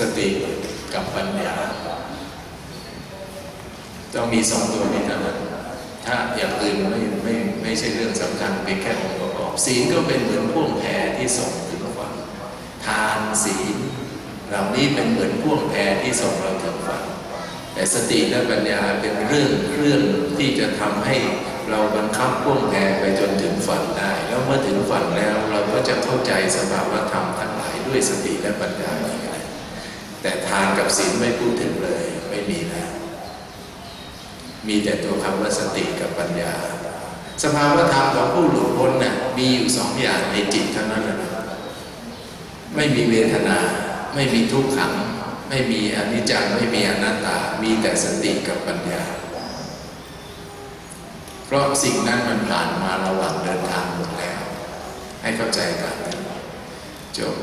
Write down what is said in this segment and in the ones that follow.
สติกับปัญญา ต้องมีสองตัวนี้เท่านั้นถ้าอย่างอื่นไม่ไม่ไม่ใช่เรื่องสำคัญเป็นแค่องค์ประกอบศีลก็เป็นเหมือนพ่วงแพรที่ส่งถึงฝั่งทานศีลเหล่านี้เป็นเหมือนพ่วงแพรที่ส่งเราถึงฝั่งแต่สติและปัญญาเป็นเรื่องเครื่องที่จะทำให้เราบังคับพ่วงแพรไปจนถึงฝั่งได้ แล้วเมื่อถึงฝั่งแล้วเราก็จะเข้าใจสภาวะธรรมทั้งหลายด้วยสติและปัญญา แต่ทานกับศีลไม่พูดถึงเลยไม่มีแล้ว มีแต่ตัวคำว่าสติกับปัญญา สภาวะธรรมของผู้หลุดพ้นน่ะมีอยู่สองอย่างในจิตเท่านั้นนะไม่มีเวทนา ไม่มีทุกขัง ไม่มีอนิจจังไม่มีอนัตตา มีแต่สติกับปัญญา เพราะสิ่งนั้นมันผ่านมาระหว่างเดินทางหมดแล้ว ให้เข้าใจกันจบ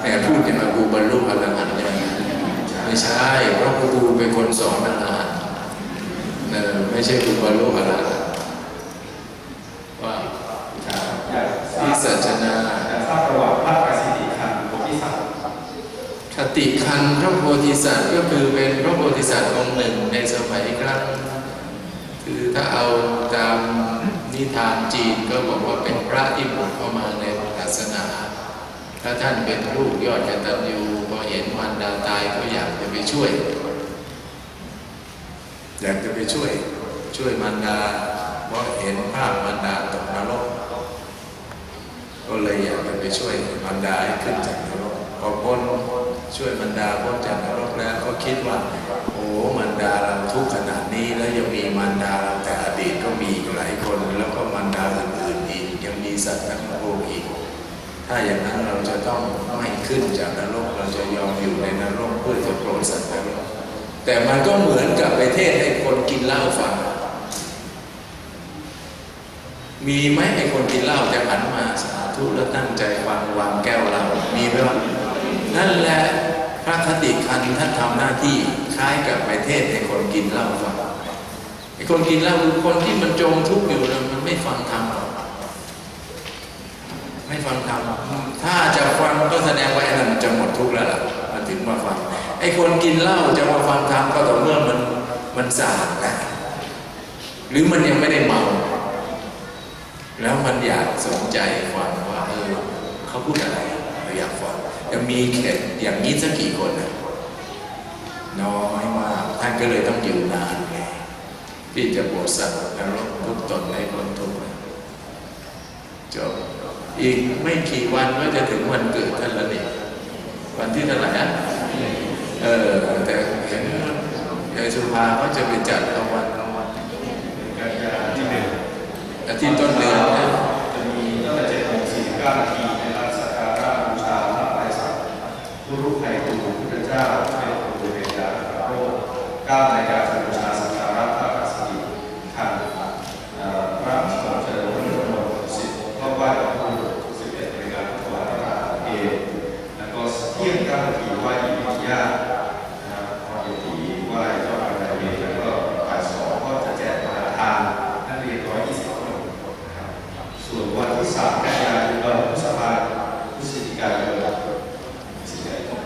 แต่พูดจะมากูบรรลุอรหันต์เนี่ยไม่ใช่เพราะกูเป็นคนสอนอรหันต์ไม่ใช่กูบรรลุอรหันต์ว่าอยากทราวิสัชนาอยาทราบประวัติพระประสิทธิคันโพธิสัตว์คติคันพระโพธิสัตว์ก็คือเป็นพระโพธิสัตว์องค์หนึ่งในสมัยครั้งคือถ้าเอาตามนิทานจีนก็บอกว่าเป็นพระที่บวชเข้ามา ถ้าท่านเป็นลูกยอดกตัญญูพอเห็นมารดาตายก็อยากจะไปช่วย อยากจะไปช่วย ช่วยมารดาเพราะเห็นภาพมารดาตกนรก ก็เลยอยากจะไปช่วยมารดาให้ขึ้นจากนรกพอพ้นช่วยมารดาพ้นจากนรกแล้วก็คิดว่า โอ้มารดาเราทุกขนาดนี้แล้วยังมีมารดาเราแต่อดีตก็มีหลายคน แล้วก็มารดาอื่นๆอีกยังมีสัตว์ทั้งโลกอีก ถ้าอย่างนั้นเราจะต้องไม่ขึ้นจากนรกเราจะยอมอยู่ในนรกเพื่อจะโปรดสัตว์นรกแต่มันก็เหมือนกับไปเทศให้คนกินเหล้าฟังมีไหมไอ้คนกินเหล้าจะหันมาสาธุแล้วตั้งใจฟังวางแก้วเรามีไหมวะนั่นแหละพระคติคันท่านทำหน้าที่คล้ายกับไปเทศให้คนกินเหล้าฟังไอ้คนกินเหล้าคือคนที่มันจมทุกข์อยู่แล้วมันไม่ฟังธรรมหรอก ฟังธรรมถ้าจะฟังก็แสดงว่าไอ้นั่นมันจะหมดทุกข์แล้วล่ะมันถึงมาฟังไอ้คนกินเหล้าจะมาฟังธรรมก็ต่อเมื่อมันมันสาดแล้วหรือมันยังไม่ได้เมาแล้วมันอยากสนใจฟังว่าเออเขาพูดอะไรเราอยากฟังจะมีแค่อย่างนี้สักกี่คนนะน้อยมากท่านก็เลยต้องอยู่นานไงที่จะบวชสัตว์นรกทุกตนในคนทุกจบ อีกไม่กี่วันก็จะถึงวันเกิดท่านแล้วนี่วันที่เท่าไหร่อะเออแต่เห็นยายสุภาเขาจะไปจัดรางวัลกันยาที่หนึ่งอาทิตย์ต้นเดือนนะจะมีตั้งแต่เจ็ดโมงสี่สิบเก้านาทีในลานสักการะบูชาพระไตรสักดิ์ผู้รู้ไทยตูพุทธเจ้าเป็นผู้เรียนยาโลกเก้านาฬิกาจะบูชาสักการะพระประสิทธิคันเอ่อพระสงฆ์เจริญพระพุทธมนต์สิบก็ไหว้พระพุทธสิบเอ็ดนาฬิกาถวายพระทหารเพลแล้วก็เที่ยงเก้านาทีไหว้อิมิยานะครับพอเยตีไหว้เจ้าพระนายเวรแล้วก็บ่ายสองก็จะแจกมหาทานนักเรียนร้อยยี่สิบคนนะครับ ส่วนวันที่สามกันยายนเอ่อพฤษภาคมพฤศจิกายนพฤศจิกายน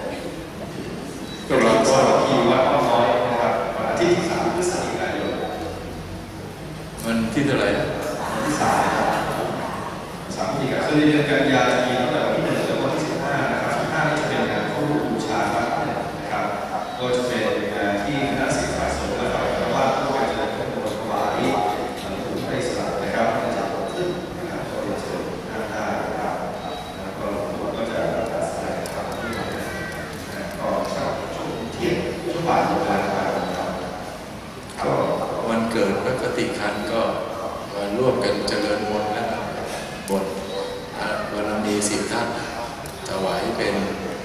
ก็เราก็ สวัสดีวัดอ้อมน้อยนะครับวันอาทิตย์ที่สามพฤศจิกายน มันที่เท่าไหร่นะ วันที่สามสามพฤศจิกายนส่วนในเดือนกันยายนมีตั้งแต่วันที่หนึ่งถึงวันที่สิบห้านะครับที่ห้านี่จะเป็นงานเข้าร่วมบูชาพระนะครับก็จะเป็นงานที่คณะศิษย์ฝ่ายสงฆ์และฝ่ายคารวะร่วมกันเจริญพระพุทธถวายหลวงปู่ให้สลับนะครับจะจัดขึ้นนะครับก็เรียนเชิญท่านได้นะครับแล้วก็หลวงปู่ก็จะจัดแสดงธรรมที่ไหนนะครับก็ช่วงเที่ยงช่วงบ่ายโมงนะครับ ก็วันเกิดพระกติคันก็มาร่วมกันเจริญมนต์และบทพระบารมีสิบท่านถวายเป็น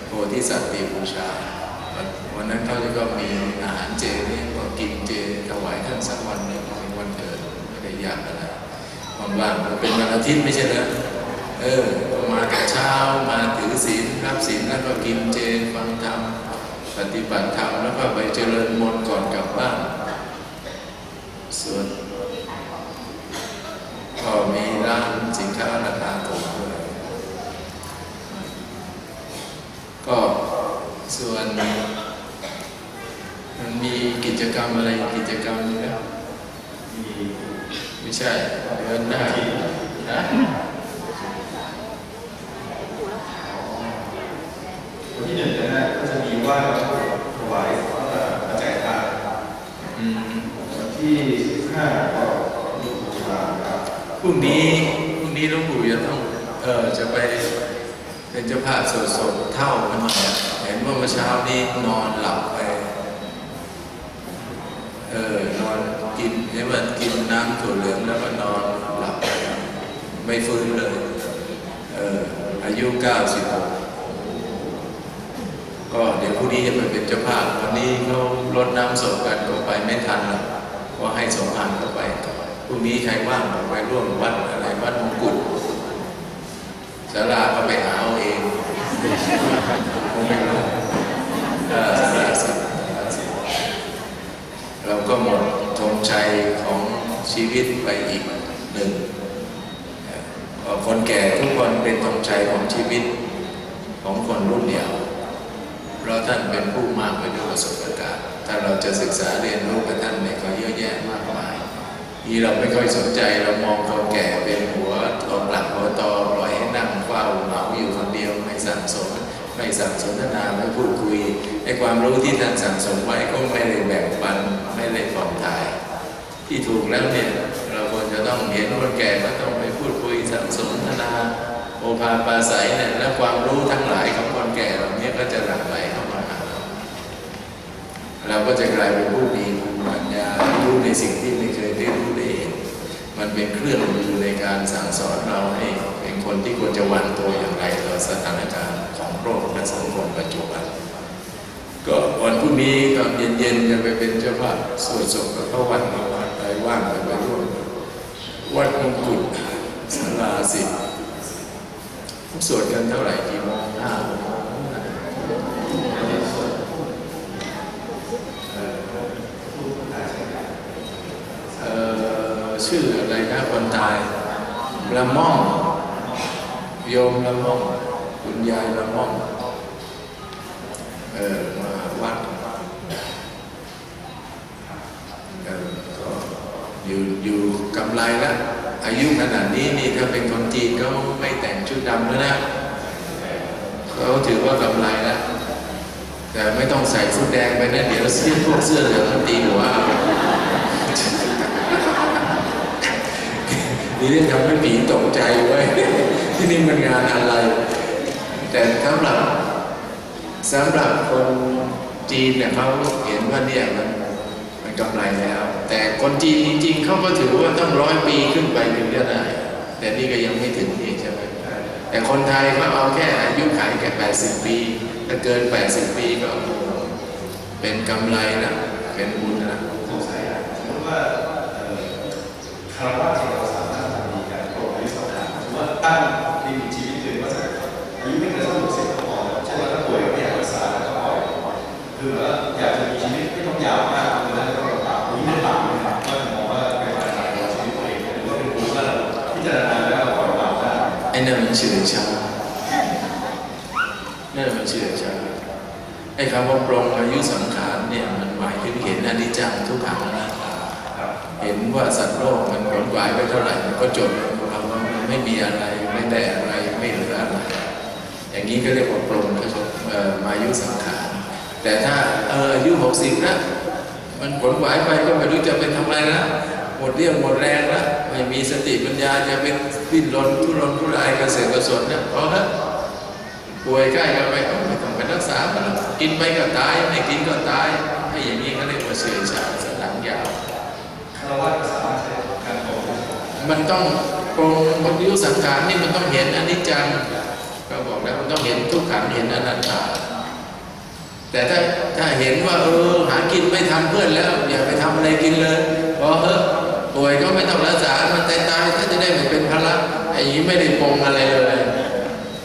โพธิสัตว์ตีบูชา วันนั้นเขาจะก็มีอาหารเจนี่ก็กินเจถวายท่านสักวันหนึงวันเกิดไม่ได้ยากอะไรว่างๆมันเป็นวันอาทิตย์ไม่ใช่เหรอเออมาแต่เช้ามาถือศีลรับศีลแล้วก็กินเจฟังธรรมปฏิบัติธรรมแล้วก็ไปเจริญมนต์ก่อนกลับบ้านส่วนก็มีร้านสินค้าราคาถูกด้วยก็ำอะไรกิจกรรมนี้นะมีไม่ใช่เดือนหน้านะวันที่หนึ่งเนี่ยนะก็จะมีไหว้พระถวายพระปัจจัยทานอืมวันที่สิบห้าก็ลูกบูชาครับพรุ่งนี้พรุ่งนี้หลวงปู่จะต้องเออจะไปเป็นเจ้าภาพสวดศพเท่ากันหน่อยอะเห็นว่าเมื่อเช้านี้นอนหลับไป เออนอนกินเห็นว่ากินน้ำถั่วเหลืองแล้วก็นอนหลับไม่ฟื้นเลยเอออายุ96ก็เดี๋ยวพรุ่งนี้จะไปเป็นเจ้าภาพวันนี้เขารดน้ำศพกันก็ไปไม่ทันหรอกก็ให้สมภารเข้าไปก่อนพรุ่งนี้ใครว่างก็ไปร่วมวัดอะไรวัดมงกุฎสาราก็ไปหาเอาเองคงไม่รู้สาราสา เราก็หมดธงชัยของชีวิตไปอีกหนึ่งคนแก่ทุกคนเป็นธงชัยของชีวิตของคนรุ่นเดียวเพราะท่านเป็นผู้มากไปด้วยประสบการณ์ถ้าเราจะศึกษาเรียนรู้กับท่านเนี่ยก็เยอะแยะมากมายที่เราไม่ค่อยสนใจเรามองคนแก่เป็นหัวตอนหลังหัวตอปล่อยให้นั่งเฝ้าเหงาอยู่คนเดียวไม่สั่งสมไม่สั่งสนทนาไม่พูดคุยไอ้ความรู้ที่ท่านสั่งสมไว้ก็ไม่ได้แบ่งปันไม่ได้ผ่องถ่าย ที่ถูกแล้วเนี่ยเราควรจะต้องเห็นคนแก่ก็ต้องไปพูดคุยสังสนทนาโอภาปาศัยเนี่ยและความรู้ทั้งหลายของคนแก่เหล่านี้ก็จะหลั่งไหลเข้ามาเราก็จะกลายเป็นผู้มีภูมิปัญญารู้ในสิ่งที่ไม่เคยได้รู้ได้เห็นมันเป็นเครื่องมือในการสั่งสอนเราให้เป็นคนที่ควรจะวางตัวอย่างไรต่อสถานการณ์ของโลกและสังคมปัจจุบันก็วันพรุ่งนี้ตอนเย็นๆจะไปเป็นเจ้าภาพสวดศพกับพระวันมา วัดไปว่างไปร่วมวัดมงกุฎศาลาสิบสวดกันเท่าไหร่กี่โมงห้าโมงเออชื่ออะไรนะคนตายละม่อมโยมละม่อมคุณยายละม่อม อยู่กำไรแล้วอายุขนาดนี้นี่ถ้าเป็นคนจีนเขาไม่แต่งชุดดำแล้วนะเขาถือว่ากำไรแล้วแต่ไม่ต้องใส่ชุดแดงไปนะเดี๋ยวเสื้อพวกเสื้อเหลืองมันตีหัวนี่เรื่องทำให้ผีตกใจไว้ที่นี่มันงานอะไร แต่สำหรับสำหรับคนจีนเนี่ยเขาเห็นว่าเนี่ยมัน กำไรแล้ว แต่คนจีนจริงๆเขาก็ถือว่าต้องร้อยปีขึ้นไปถึงจะได้ แต่นี่ก็ยังไม่ถึงนี่ใช่ไหมแต่คนไทยเขาเอาแค่อายุขายแค่แปดสิบปี ถ้าเกินแปดสิบปีก็เป็นกำไรนะเป็นบุญนะสงสัยสมมติว่าคารวะที่เราสามารถทำมีการโปรดอายุสองครั้งสมมติว่าตั้ง มันเฉื่อยชานั่นมันเฉื่อยชาไอ้คำว่าปรงอายุสังขารเนี่ยมันหมายถึงเห็นอนิจจังทุกขังอนัตตาครับเห็นว่าสัตว์โลกมันขนกวายไปเท่าไหร่มันก็จบคำว่ามันไม่มีอะไรไม่ได้อะไรไม่เหลืออะไรอย่างนี้ก็เรียกว่าปรงก็จะเอ่อมายุสังขารแต่ถ้าอายุหกสิบนะมันขนกวายไปก็ไม่รู้จะเป็นทำอะไรนะหมดเรี่ยวหมดแรงแล้ว ไม่มีสติปัญญาจะเป็นดิ้นรนทุรนทุรายกระเสือกกระสนนะเพราะฮะป่วยใกล้กันไปเอาไม่ต้องไปรักษามันกินไปก็ตายไม่กินก็ตายให้อย่างนี้ก็เรียกว่าเสื่อยชาญสันหลังยาวคารวะสามารถใช้การปรุงมันต้องปรงบริยุสังขารนี่มันต้องเห็นอนิจจังก็บอกแล้วมันต้องเห็นทุกขังเห็นอนัตตาแต่ถ้าถ้าเห็นว่าเออหากินไม่ทำเพื่อนแล้ว อย่าไปทำอะไรกินเลยพอเฮ้ ป่วยก็ไม่ต้องรักษามันตายตายๆถ้าจะได้ไม่เป็นภาระไอ้นี้ไม่ได้ปงอะไรเลย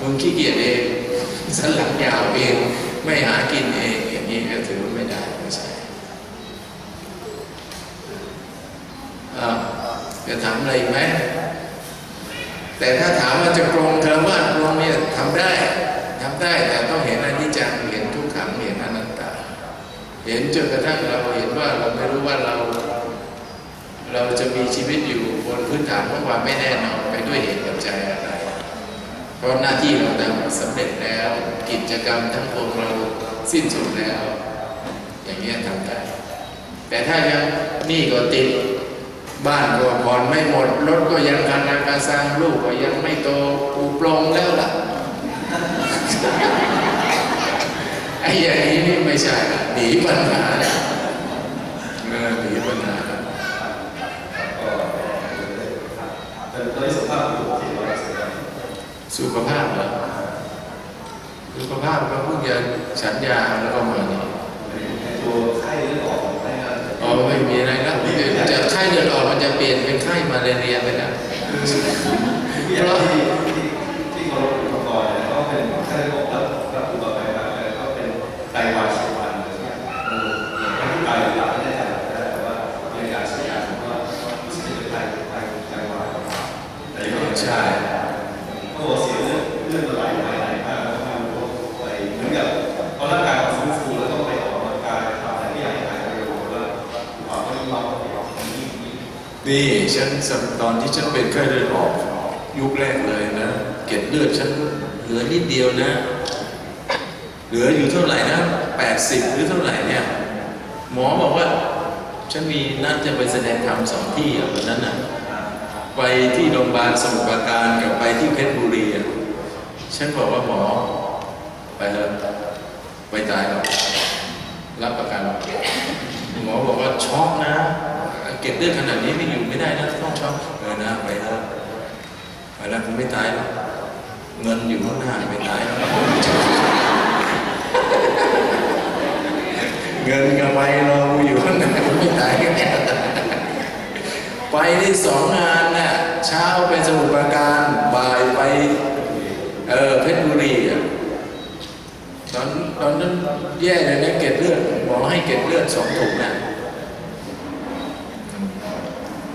มึงขี้เกียจเองสันหลังยาวเองไม่หากินเองอย่างนี้ก็ถือว่าไม่ได้ไม่ใช่อ้าวจะถามอะไรอีกไหมแต่ถ้าถามว่าจะปรงเทอว่าปรงเนี่ยทำได้ทำได้แต่ต้องเห็นอนิจจังเห็นทุกขังเห็นอนัตตา เห็นจนกระทั่งเราเห็นว่าเราไม่รู้ว่าเรา เราจะมีชีวิตอยู่บนพื้นฐานของความไม่แน่นอนไปด้วยเหตุปัจจัยอะไร เพราะหน้าที่เราทำสำเร็จแล้ว กิจกรรมทั้งปวงเราสิ้นสุดแล้ว อย่างนี้ยทำได้ แต่ถ้ายังหนี่ก็ติดบ้านก็ผ่อนไม่หมดรถก็ยังคันนาคาสร้างลูกก็ยังไม่โตปูปลงแล้วล่ะไอ้อย่างนี้นี่ไม่ใช่หนีปัญหาเนี่ยเออหนีปัญหา ก็แต่ตอนนี้สภาพอยู่ที่ร้อยเปอร์เซ็นต์ สุขภาพเหรอสุขภาพก็เพิ่งจะฉันยาแล้วก็มานี่ตัวไข้เลือดออกไข้อะไรอ๋อไม่มีอะไรแล้วจะไข้เลือดออกมันจะเปลี่ยนเป็นไข้มาเรียไปแล้วที่อย่าง ฉันเป็นไข้เลือดออกยุคแรกเลยนะ เกล็ดเลือดฉันเหลือนิดเดียวนะ เหลืออยู่เท่าไหร่นะแปดสิบหรือเท่าไหร่เนี่ย หมอบอกว่า ฉันมีนัดจะไปแสดงธรรมสองที่อะวันนั้นน่ะไปที่โรงพยาบาลสมุทรปราการกับไปที่เพชรบุรีอะฉันบอกว่าหมอ ไปเลยไปตายหรอกรับประกันหมอบอกว่าช็อกนะ เก็บเลือดขนาดนี้ไม่อยู่ไม่ได้นะต้องช็อกเออนะไปแล้ว ไปแล้วคงไม่ตายหรอกเงินอยู่ข้างหน้าไม่ตายหรอกเงินกับไว้เราอยู่ข้างหน้าไม่ตายแน่ไปที่สองงานน่ะเช้าไปสมุทรปราการบ่ายไปเออเพชรบุรีอะตอนตอนนั้นแย่เลยนะเกล็ดเลือดหมอให้เกล็ดเลือดสองถุงนะ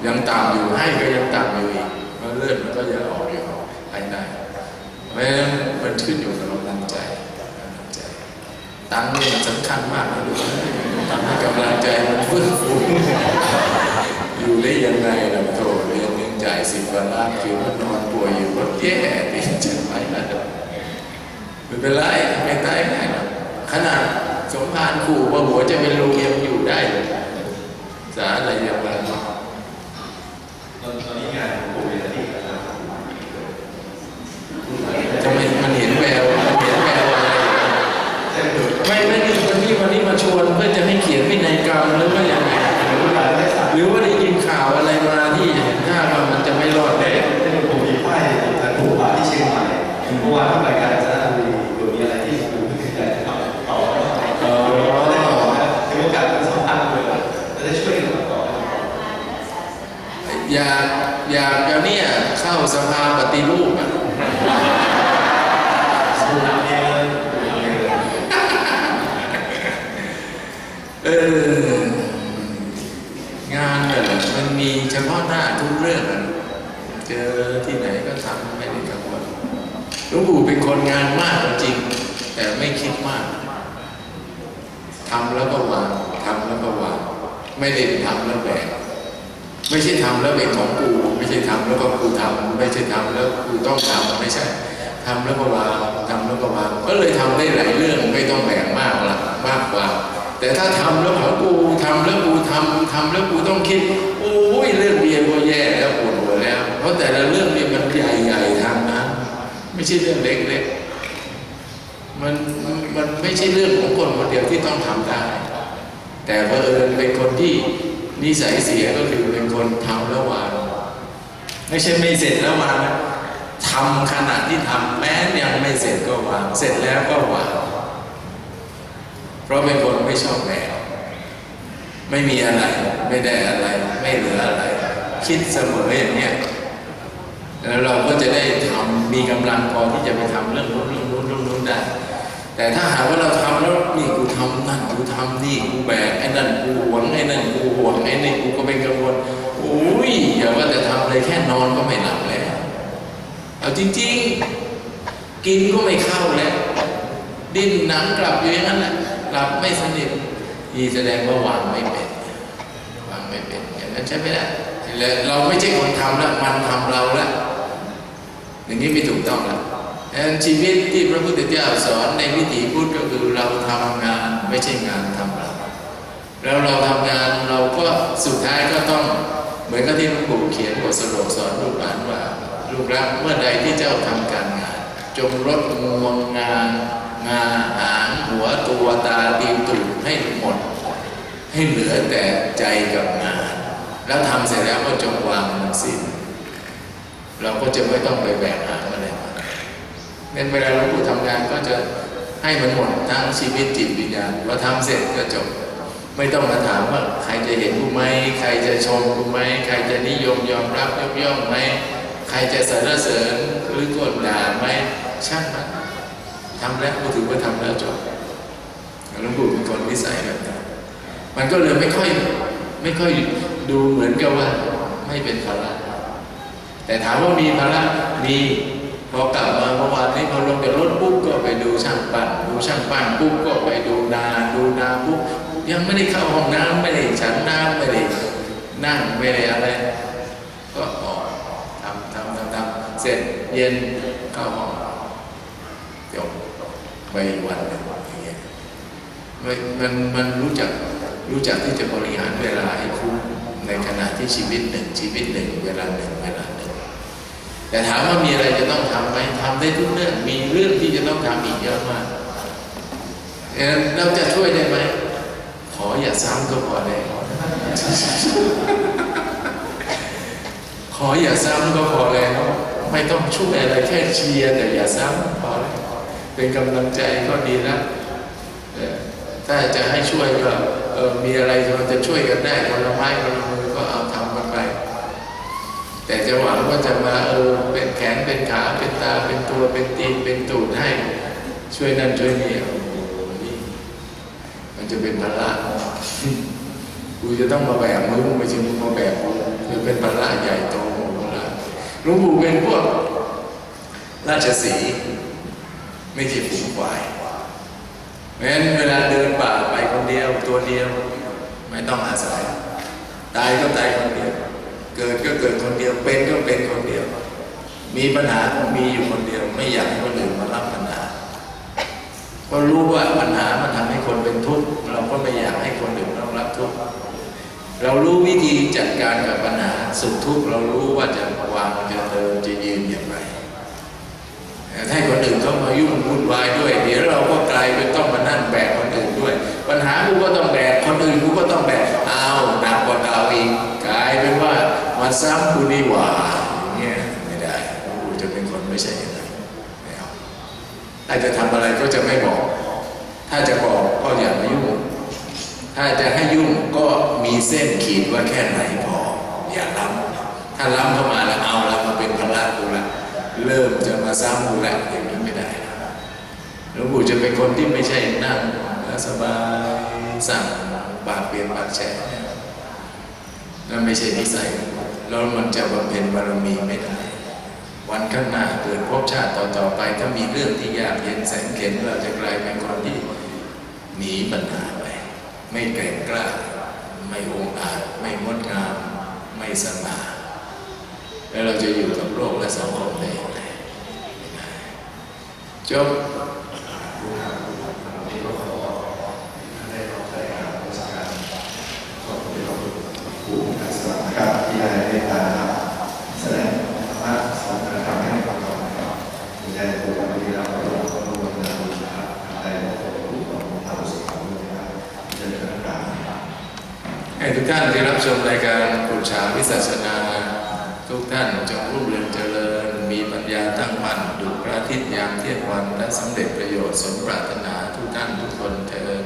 ยังต่ำอยู่ให้ก็ยังต่ำอยู่อีก เลือดมันก็ยังออกอยู่ภายในเพราะฉะนั้นมันขึ้นอยู่กับกำลังใจกำลังใจ ตังค์นี่มันสำคัญมากนะดูทำให้กำลังใจมันฟื้นฟูอยู่ได้ยังไงล่ะโถเรียนหนึ่งจ่ายสิบกว่าล้านคือมันนอนป่วยอยู่ก็แย่ดิจะไปนะไม่เป็นไรไม่ตายง่ายหรอกขนาดสมภารขู่ว่าหัวจะเป็นรูยังอยู่ได้เลยสาอะไรอย่างไร ตอนตอนนี้งานผมเป็นที่นะครับ ทำไมมันเห็นแววมันเห็นแววอะไร ใช่คือ ไม่ไม่นี่วันนี้วันนี้มาชวนเพื่อจะให้เขียนวินัยกรรมหรือว่าอย่างไร หรือว่าได้สาร หรือว่าได้ยินข่าวอะไรมาที่เห็นท่าว่ามันจะไม่รอด แต่ แน่ เป็นผมมีป้ายแต่ผมมาที่เชียงใหม่เมื่อวานที่ไปกาญจนบุรีเดี๋ยวมีอะไรที่ผมไม่ได้ทำต่อแล้ว เออ ได้ต่อนะถือโอกาสเป็นสำคัญเลยจะได้ช่วยกันต่อ อยากอยากจะเนี่ยเข้าสภาปฏิรูปอะ สู้น้ำเองเลยเองเลย เอองานเนี่ยมันมีเฉพาะหน้าทุกเรื่องอะเจอที่ไหนก็ทำไม่ได้กังวลหลวงปู่เป็นคนงานมากจริง แต่ไม่คิดมากทำแล้วก็วางทำแล้วก็วางไม่ได้ทำแล้วแบกไม่ใช่ทำแล้วเป็นของกูไม่ใช่ทำแล้วก็กูทำไม่ใช่ทำแล้วกูต้องทำไม่ใช่ทำแล้วก็วางทำแล้วก็วางก็เลยทำได้หลายเรื่องไม่ต้องแบกมากละมากกว่า แต่ถ้าทำแล้วของกูทำแล้วกูทำทำแล้วกูต้องคิดโอ้ยเรื่องเดียวก็แย่แล้วปวดหัวแล้ว เพราะแต่ละเรื่องเนี่ยมันใหญ่ๆทางนั้นไม่ใช่เรื่องเล็กๆ มันมันไม่ใช่เรื่องของคนคนเดียวที่ต้องทำได้ แต่เพอเอิญเป็นคนที่นิสัยเสียก็คือเป็นคนทำแล้ววางไม่ใช่ไม่เสร็จแล้ววางนะทำขณะที่ทำแม้ยังไม่เสร็จก็วางเสร็จแล้วก็วางเพราะเป็นคนไม่ชอบแบกไม่มีอะไร ไม่ได้อะไร ไม่เหลืออะไร คิดเสมออย่างเนี้ย แล้วเราก็จะได้ทำมีกำลังพอที่จะไปทำเรื่องนู้นเรื่องนู้นเรื่องนู้นได้ แต่ถ้าหากว่าเราทำแล้วนี่กูทำนั่นกูทำนี่กูแบกไอ้นั่นกูหวงไอ้นั่นกูหวงไอ้นี่กูก็เป็นกังวลโอ้ยอย่าว่าแต่ทำเลยแค่นอนก็ไม่หลับแล้วเอาจริง ๆ กินก็ไม่เข้าแล้ว ดิ้นหนังกลับอยู่อย่างนั้นแหละหลับไม่สนิทนี่แสดงว่าวางไม่เป็นวางไม่เป็นอย่างนั้นใช่ไหมล่ะเราไม่ใช่คนทำแล้วมันทำเราแล้ว อย่างนี้ไม่ถูกต้องแล้วดังนั้นชีวิตที่พระพุทธเจ้าสอนในวิถีพุทธก็คือเราทำงานไม่ใช่งานทำเราแล้วเราทำงานเราก็สุดท้ายก็ต้องเหมือนกับที่หลวงปู่เขียนบทสรุปสอนลูกหลานว่าลูกรักเมื่อใดที่เจ้าทำการงาน จงลดงวงงานงาหางหัวตัวตาตีนตูดให้หมด ให้เหลือแต่ใจกับงาน แล้วทำเสร็จแล้วก็จงวางมันสิ้น เราก็จะไม่ต้องไปแบกหางอะไรมาเป็นเวลาหลวงปู่ทำงานก็จะให้มันหมดทั้งชีวิตจิตวิญญาณพอทำเสร็จก็จบ ไม่ต้องมาถามว่าใครจะเห็นกูไหมใครจะชมกูไหมใครจะนิยมยอมรับยกย่องไหมใครจะสรรเสริญหรือกดด่าไหมช่างมันทำแล้วก็ถือว่าทำแล้วจบหลวงปู่เป็นคนวิสัยแบบนั้นมันก็เลยไม่ค่อยไม่ค่อยดูเหมือนกับว่าไม่เป็นภาระ แต่ถามว่ามีภาระมีพอกลับมาเมื่อวานนี้พอลงจากรถปุ๊บก็ไปดูช่างปั้นดูช่างปั้นปุ๊บก็ไปดูนาดูนาปุ๊บยังไม่ได้เข้าห้องน้ำไม่ได้ฉันน้ำไม่ได้นั่งไม่ได้อะไร ก็ออกทำทำทำทำเสร็จเย็นเข้าห้องจบไปวันหนึ่งอย่างเงี้ยมันมันรู้จักรู้จักที่จะบริหารเวลาให้คุ้มในขณะที่ชีวิตหนึ่งชีวิตหนึ่งเวลาหนึ่งเวลา แต่ถามว่ามีอะไรจะต้องทำไหมทำได้ทุกเรื่อง มีเรื่องที่จะต้องทำอีกเยอะมากเอ่อเราจะช่วยได้ไหม ขออย่าซ้ำก็พอแล้วขออย่าซ้ำก็พอแล้ว ไม่ต้องช่วยอะไรแค่เชียร์แต่อย่าซ้ำพอแล้วเป็นกำลังใจก็ดีแล้วเออถ้าจะให้ช่วยก็มีอะไรเราจะช่วยกันได้คนละไม้คนละมือก็เอาทำกันไป แต่จะหวังว่าจะมาเออเป็นแขนเป็นขาเป็นตาเป็นตัวเป็นตีนเป็นตูดให้ช่วยนั่นช่วยนี่โอ้โหนี่มันจะเป็นภาระกูจะต้องมาแบกมึงไม่ใช่มึงมาแบกกูคือเป็นภาระใหญ่โตโมโหลานหลวงปู่เป็นพวกราชสีไม่ใช่ฝูงควายเพราะฉะนั้นเวลาเดินป่าไปคนเดียวตัวเดียว ไม่ต้องอาศัยตายก็ตายคนเดียว เกิดก็เกิดคนเดียวเป็นก็เป็นคนเดียว มีปัญหาก็มีอยู่คนเดียว ไม่อยากให้คนอื่นมารับปัญหาก็รู้ว่าปัญหามันทำให้คนเป็นทุกข์เราก็ไม่อยากให้คนอื่นต้องรับทุกข์เรารู้วิธีจัดการกับปัญหาสุขทุกข์เรารู้ว่าจะวางจะเดินจะยืนอย่างไรแต่ถ้าคนอื่นเขามายุ่งวุ่นวายด้วย เดี๋ยวเราก็กลายเป็นต้องมานั่งแบกคนอื่นด้วย ปัญหากูก็ต้องแบกคนอื่นกูก็ต้องแบกอ้าวหนักกว่าเก่าอีก กลายเป็นว่ามาซ้ำกูดีกว่าอย่างเงี้ยไม่ได้กูจะเป็นคนไม่ใช่อย่างนั้นไม่เอาถ้าจะทำอะไรก็จะไม่บอก ถ้าจะบอกก็อย่ามายุ่ง ถ้าจะให้ยุ่งก็มีเส้นขีดว่าแค่ไหนพอ อย่าล้ำถ้าล้ำเข้ามาแล้วเอาแล้วมาเป็นพละกูละเริ่มจะมาซ้ำกูละอย่างนี้ไม่ได้หลวงปู่จะเป็นคนที่ไม่ใช่นั่งสบายสั่งปากเปลี่ยนปากแฉะ นั่นไม่ใช่นิสัยแล้วมันจะบำเพ็ญบารมีไม่ได้ วันข้างหน้าเกิดภพชาติต่อๆไป ถ้ามีเรื่องที่ยากเย็นแสนเข็ญเราจะกลายเป็นคนที่หนีปัญหาไป ไม่แกร่งกล้า ไม่องอาจ ไม่งดงาม ไม่สง่าแล้วเราจะอยู่กับโลกและสังคมได้อย่างไรไม่ได้จบที่ได้เมตตาครับแสดงธรรมะสอนธรรมให้กับเราครับที่ได้ตัววันนี้เราก็ต้องร่วมกันบูชาได้ผู้ของทำสิ่งของนี้นะครับเจริญพระ ให้ ทุกท่านที่รับชมรายการปุชาวิสัชนา ทุกท่านจงรุ่งเรืองเจริญ มีปัญญาตั้งมั่นดูพระอาทิตย์ยามเที่ยงวันและสำเร็จประโยชน์สมปรารถนาทุกท่านทุกคนเถิด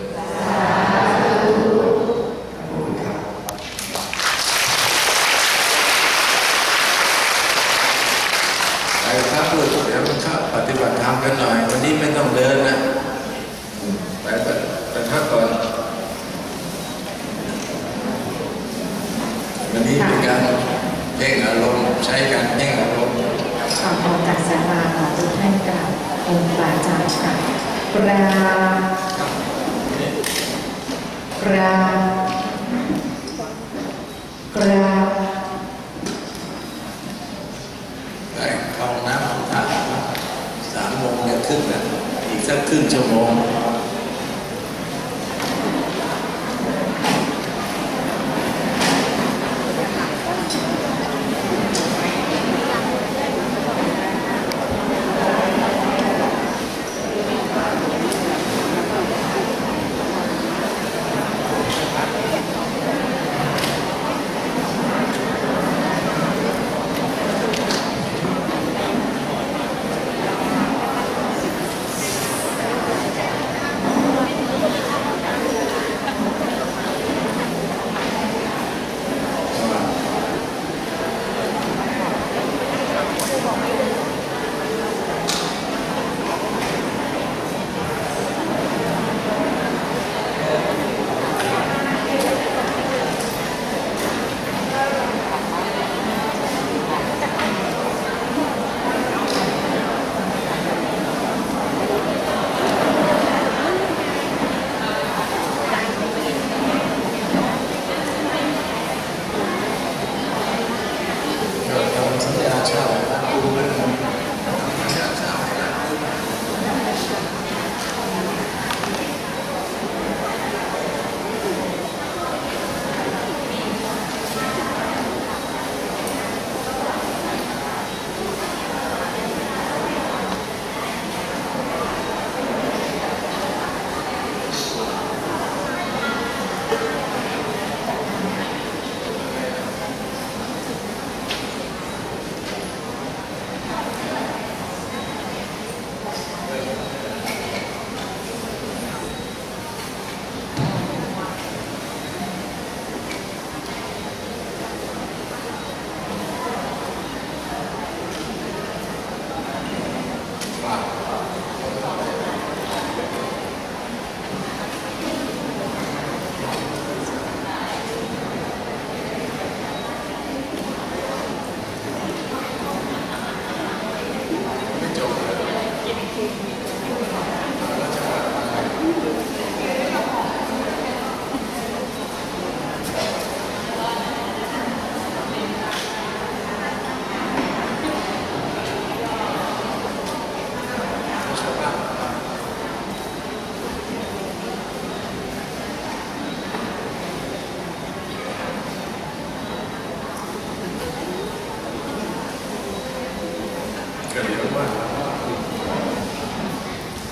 ราบราบกราบได้เข้าน้ำทางสามโมงจะขึ้นนะอีกสักครึ่งชั่วโมง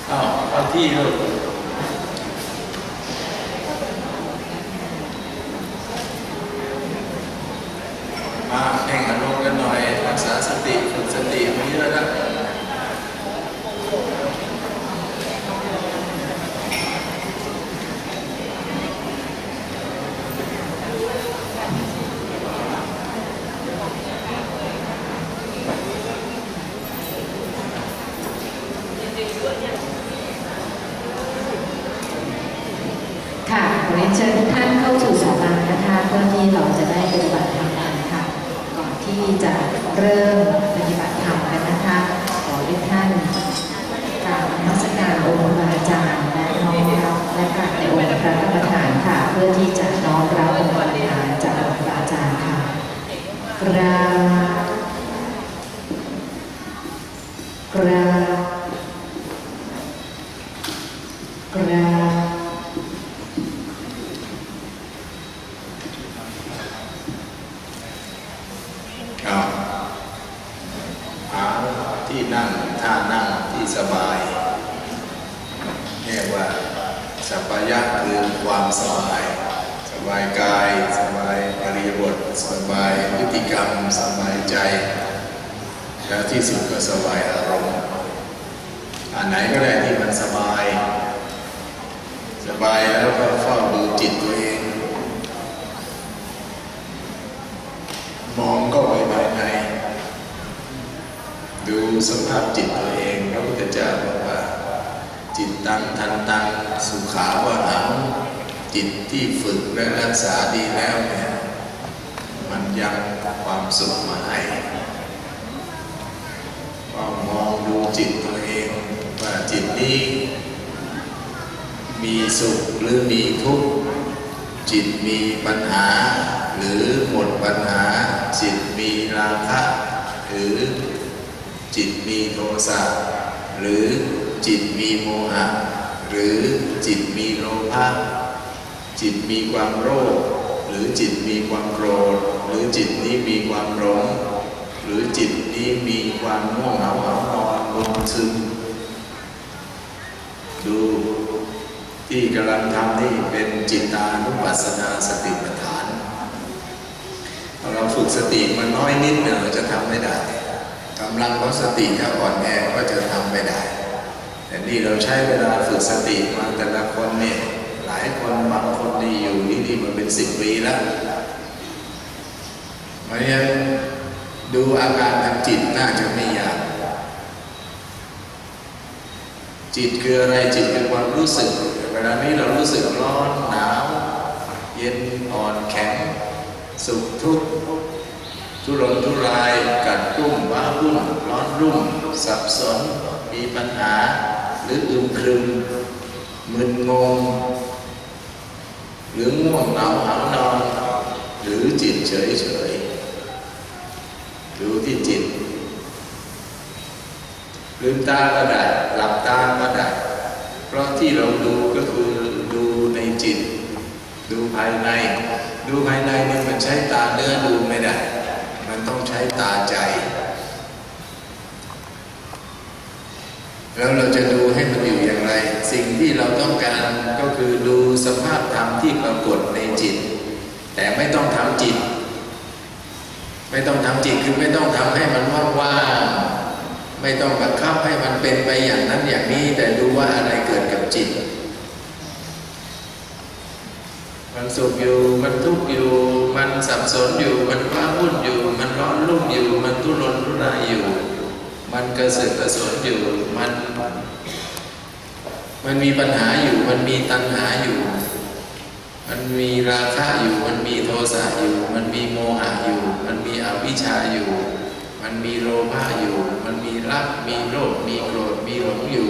啊啊第二个。 ขาวหนังจิตที่ฝึกและรักษาดีแล้วเนี่ยมันยังความสุขมาให้ก็มองดูจิตตัวเองว่าจิตนี้ มีสุขหรือมีทุกข์จิตมีปัญหา หรือหมดปัญหา จิตมีราคะหรือจิตมีโทสะหรือจิตมีโมหะ หรือจิตมีโลภะจิตมีความโลภหรือจิตมีความโกรธ หรือจิตนี้มีความหลงหรือจิตนี้มีความง่วงเหงาเหงานอนลงซึมดูที่กำลังทำนี่เป็นจิตตานุปัสสนาสติปัฏฐานพอเราฝึกสติมันน้อยนิดเนี่ยจะทำไม่ได้กำลังของสติถ้าอ่อนแอก็จะทำไม่ได้ แต่นี่เราใช้เวลาฝึกสติมาแต่ละคนเนี่ยหลายคนบางคนนี่อยู่นี่นี่มาเป็นสิบปีแล้วเพราะฉะนั้นดูอาการทางจิตน่าจะไม่ยากจิตคืออะไรจิตคือความรู้สึก เวลานี้เรารู้สึกร้อนหนาวเย็นอ่อนแข็ง สุขทุกข์ทุรนทุรายกัดรุ่มว้ารุ่มร้อนรุ่ม สับสนมีปัญหา หรืออึมครึมมึนงง หรือง่วงเหงาหานอน หรือจิตเฉยเฉยๆดูที่จิตลืมตาก็ได้หลับตาก็ได้เพราะที่เราดูก็คือดูในจิต ดูภายใน ดูภายในนี่มันใช้ตาเนื้อดูไม่ได้ มันต้องใช้ตาใจ แล้วเราจะดู สิ่งที่เราต้องการก็คือดูสภาพธรรมที่ปรากฏในจิต แต่ไม่ต้องทำจิต ไม่ต้องทำจิตคือไม่ต้องทำให้มันว่างๆไม่ต้องบังคับให้มันเป็นไปอย่างนั้นอย่างนี้แต่ดูว่าอะไรเกิดกับจิต มันสุขอยู่มันทุกข์อยู่ มันสับสนอยู่ มันว้าวุ่นอยู่ มันร้อนรุ่มอยู่ มันทุรนทุรายอยู่ มันกระเสือกกระสนอยู่มัน มันมีปัญหาอยู่ มันมีตัณหาอยู่ มันมีราคะอยู่ มันมีโทสะอยู่ มันมีโมหะอยู่ มันมีอวิชชาอยู่ มันมีโลภะอยู่ มันมีรัก มีโลภ มีโกรธ มีหลงอยู่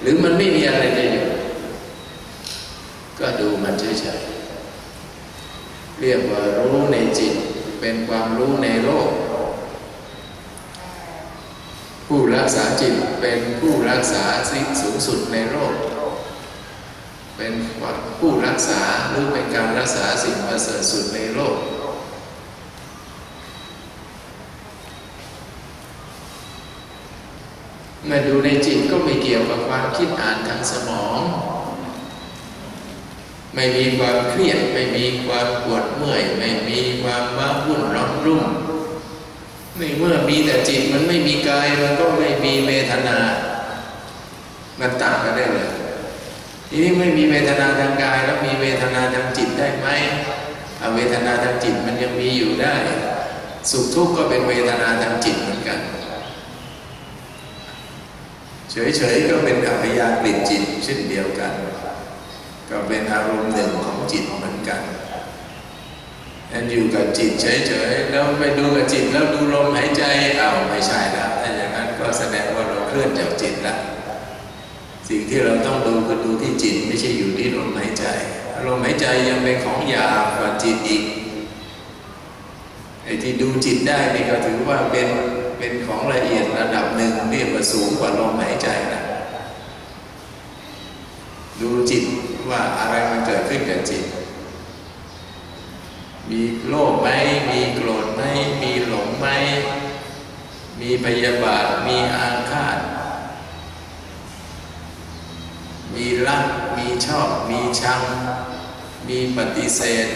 หรือมันไม่มีอะไรเลยอยู่ ก็ดูมันเฉยๆ เรียกว่ารู้ในจิต เป็นความรู้ในโลก ผู้รักษาจิตเป็นผู้รักษาสิ่งสูงสุดในโลกเป็นผู้รักษาหรือเป็นการรักษาสิ่งประเสริฐสุดในโลกมื่อดูในจิตก็ไม่เกี่ยวกับความคิดอ่านทางสมอง ไม่มีความเครียด ไม่มีความปวดเมื่อย ไม่มีความว้าวุ่นร้อนรุ่ม ในเมื่อมีแต่จิตมันไม่มีกายมันก็ไม่มีเวทนา มันต่างกันได้เลย ทีนี้ไม่มีเวทนาทางกาย แล้วมีเวทนาทางจิตได้ไหมเอาเวทนาทางจิตมันยังมีอยู่ได้ สุขทุกข์ก็เป็นเวทนาทางจิตเหมือนกัน เฉยๆก็เป็นอัพยากฤิจิตเช่นเดียวกัน ก็เป็นอารมณ์หนึ่งของจิตเหมือนกัน นั่นอยู่กับจิตเฉยๆแล้วไปดูกับจิตแล้วดูลมหายใจเอาไม่ใช่แล้วถ้าอย่างนั้นก็แสดงว่าเราเคลื่อนจากจิตแล้วสิ่งที่เราต้องดูคือดูที่จิตไม่ใช่อยู่ที่ลมหายใจลมหายใจยังเป็นของหยาบกว่าจิตอีกไอ้ที่ดูจิตได้นี่ก็ถือว่าเป็นเป็นของละเอียดระดับหนึ่งเรียกว่าสูงกว่าลมหายใจนะดูจิตว่าอะไรมันเกิดขึ้นกับจิต มีโลภไหม มีโกรธไหม มีหลงไหม มีพยาบาท มีอาฆาต มีรัก มีชอบ มีชัง มีปฏิเสธ